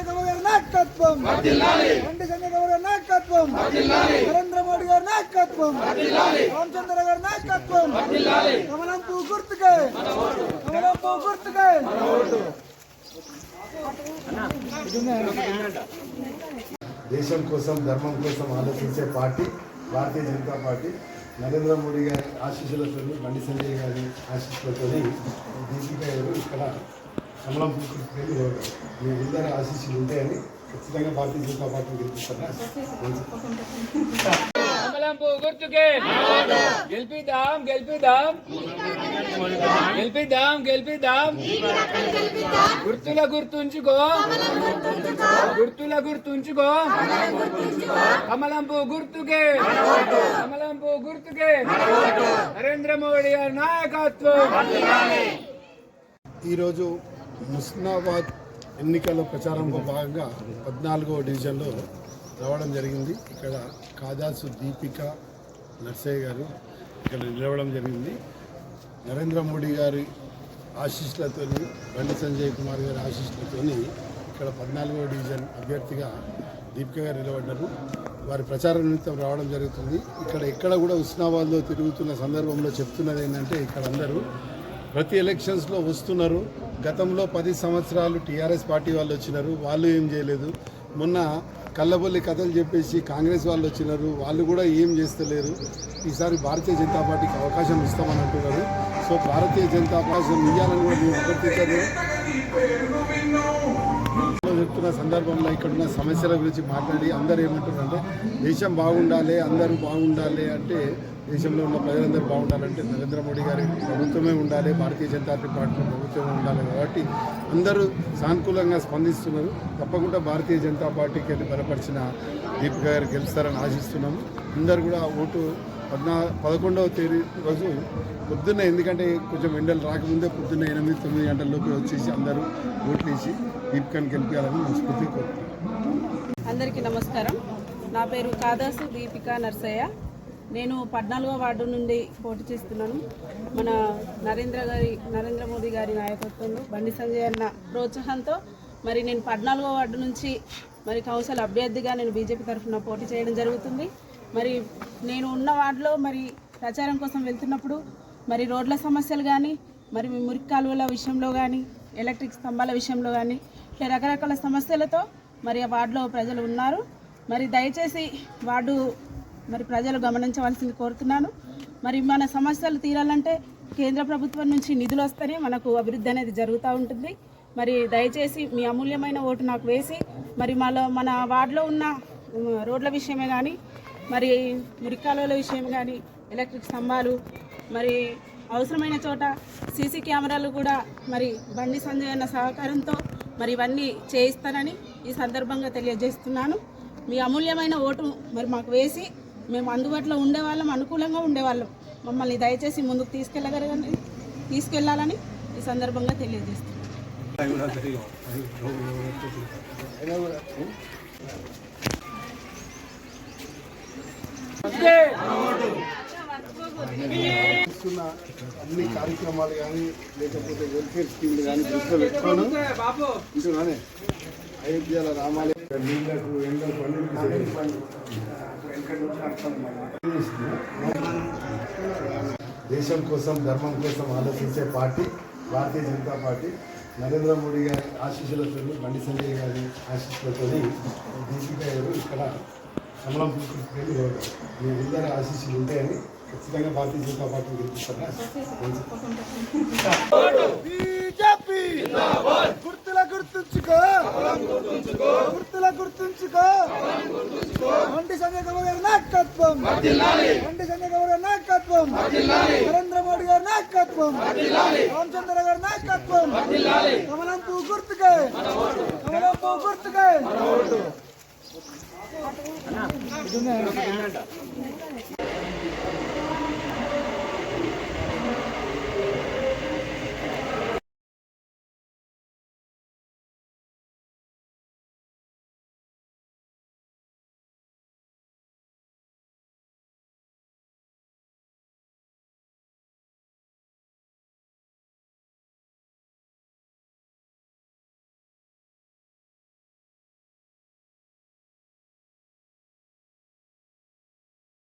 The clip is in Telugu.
నాయకత్వం. బండి సంజయ్ నాయకత్వం. నరేంద్ర మోడీ గారి నాయకత్వం. రామచంద్ర గారి నాయకత్వం. కమలం పువ్వు గుర్తుకే. కమలం పువ్వు గుర్తుకే. దేశం కోసం ధర్మం కోసం ఆలోచించే పార్టీ భారతీయ జనతా పార్టీ. నరేంద్ర మోడీ గారి ఆశీస్సులతో బండి సంజయ్ గారి ఆశీస్సులతో దీపిక గారు ఇక్కడ కమలం పుట్టుకెళ్ళి మీ అందరి ఆశీస్సులు ఉంటాయని ఖచ్చితంగా భారతీయ జనతా పార్టీ గెలిపిస్తారా? కమలంపు గుర్తుకే. గెలిపిద్దాం గెలిపిద్దాం. గెలిపిద్దాం గెలిపిద్దాం. గుర్తుల గుర్తుంచుకో. గుర్తుల గుర్తుంచుకో. కమలంపు గుర్తుకే. కమలంపు గుర్తుకే. నరేంద్ర మోడీ గారి నాయకత్వం. ఈరోజు ముస్నాబాద్ ఎన్నికల ప్రచారంలో భాగంగా పద్నాలుగో డివిజన్లో రావడం జరిగింది. ఇక్కడ కాదాసు దీపిక నర్సయ్య గారు ఇక్కడ నిలవడం జరిగింది. నరేంద్ర మోడీ గారి ఆశీస్సులతో బండి సంజయ్ కుమార్ గారి ఆశీస్సులతో ఇక్కడ పద్నాలుగో డివిజన్ అభ్యర్థిగా దీపిక గారు నిలబడ్డారు. వారి ప్రచార నిమిత్తం రావడం జరుగుతుంది. ఇక్కడ ఎక్కడ కూడా ఉస్నాబాద్లో తిరుగుతున్న సందర్భంలో చెప్తున్నది ఏంటంటే ఇక్కడ అందరూ ప్రతి ఎలక్షన్స్లో వస్తున్నారు. గతంలో పది సంవత్సరాలు టీఆర్ఎస్ పార్టీ వాళ్ళు వచ్చినారు. వాళ్ళు ఏం చేయలేదు. మొన్న కళ్ళబొల్లి కథలు చెప్పేసి కాంగ్రెస్ వాళ్ళు వచ్చినారు. వాళ్ళు కూడా ఏం చేస్తలేరు. ఈసారి భారతీయ జనతా పార్టీకి అవకాశం ఇస్తామని అంటున్నారు. సో భారతీయ జనతా అవకాశం ఇవ్వాలని కూడా మేము అభ్యర్థించారు. చెప్తున్న సందర్భంలో ఇక్కడ ఉన్న సమస్యల గురించి మాట్లాడి అందరూ ఏమంటున్నారంటే దేశం బాగుండాలి అందరూ బాగుండాలి అంటే దేశంలో ఉన్న ప్రజలందరూ బాగుండాలంటే నరేంద్ర మోడీ గారి ప్రభుత్వమే ఉండాలి భారతీయ జనతా పార్టీ ప్రభుత్వమే ఉండాలి కాబట్టి అందరూ సానుకూలంగా స్పందిస్తున్నారు. తప్పకుండా భారతీయ జనతా పార్టీకి వెళ్ళి బలపరిచిన దీపిక గారు గెలుస్తారని ఆశిస్తున్నాము. అందరూ కూడా ఓటు పద్నా పదకొండవ తేదీ రోజు పొద్దున్న ఎందుకంటే కొంచెం ఎండలు రాకముందే పొద్దున్న ఎనిమిది తొమ్మిది గంటల్లోకి వచ్చేసి అందరూ ఓట్లు వేసి దీపికాని గెలిపించాలని మనస్ఫూర్తి కోరుతున్నాను అందరికీ నమస్కారం. నా పేరు కాదాసు దీపిక నర్సయ్య. నేను పద్నాలుగో వార్డు నుండి పోటీ చేస్తున్నాను. మన నరేంద్ర గారి నరేంద్ర మోదీ గారి నాయకత్వంలో బండి సంజయ్ అన్న ప్రోత్సాహంతో మరి నేను పద్నాలుగో వార్డు నుంచి మరి కౌన్సిల్ అభ్యర్థిగా నేను బీజేపీ తరఫున పోటీ చేయడం జరుగుతుంది. మరి నేను ఉన్న వార్డులో మరి ప్రచారం కోసం వెళ్తున్నప్పుడు మరి రోడ్ల సమస్యలు కానీ మరి మురికి కాలువల విషయంలో కానీ ఎలక్ట్రిక్ స్తంభాల విషయంలో కానీ ఇట్లా రకరకాల సమస్యలతో మరి ఆ వార్డులో ప్రజలు ఉన్నారు. మరి దయచేసి వార్డు మరి ప్రజలు గమనించవలసింది కోరుతున్నాను. మరి మన సమస్యలు తీరాలంటే కేంద్ర ప్రభుత్వం నుంచి నిధులు వస్తేనే మనకు అభివృద్ధి అనేది జరుగుతూ ఉంటుంది. మరి దయచేసి మీ అమూల్యమైన ఓటు నాకు వేసి మరి మాలో మన వార్డులో ఉన్న రోడ్ల విషయమే కానీ మరి మురికాలువల విషయం కానీ ఎలక్ట్రిక్ స్తంభాలు మరి అవసరమైన చోట సీసీ కెమెరాలు కూడా మరి బండి సంజయ్ అన్న సహకారంతో మరి ఇవన్నీ చేయిస్తానని ఈ సందర్భంగా తెలియజేస్తున్నాను. మీ అమూల్యమైన ఓటు మరి మాకు వేసి మేము అందుబాటులో ఉండేవాళ్ళం అనుకూలంగా ఉండేవాళ్ళం. మమ్మల్ని దయచేసి ముందుకు తీసుకెళ్ళగలగని తీసుకెళ్ళాలని ఈ సందర్భంగా తెలియజేస్తున్నాను చేస్తున్న అన్ని కార్యక్రమాలు కానీ లేకపోతే వెల్ఫేర్ స్కీమ్లు కానీ దృష్టిలో పెట్టుకోను. ఇంటున్నానే అయోధ్యల రామాలయ దేశం కోసం ధర్మం కోసం ఆలోచించే పార్టీ భారతీయ జనతా పార్టీ నరేంద్ర మోడీ గారి ఆశీస్సులతో బండి సంజయ్ గారి ఆశీస్సులతో దీపిక గారు ఇక్కడ కమలం పుట్టుకెళ్ళి మీ అందరి ఆశీస్సులు ఉంటాయని ఖచ్చితంగా భారతీయ జనతా పార్టీ గెలిపిస్తారా? గుర్తుంచుకో. గుర్తుల గుర్తుంచుకో. వంటి సంజయ్ గౌడ్ గారి నాయకత్వం. వంటి సంజయ్ గౌడ్ గారి నాయకత్వం. నరేంద్ర మోడీ గారి నాయకత్వం. రామచంద్ర గారి నాయకత్వం. కమలం పువ్వు గుర్తుకే. కమలం పువ్వు గుర్తుకే.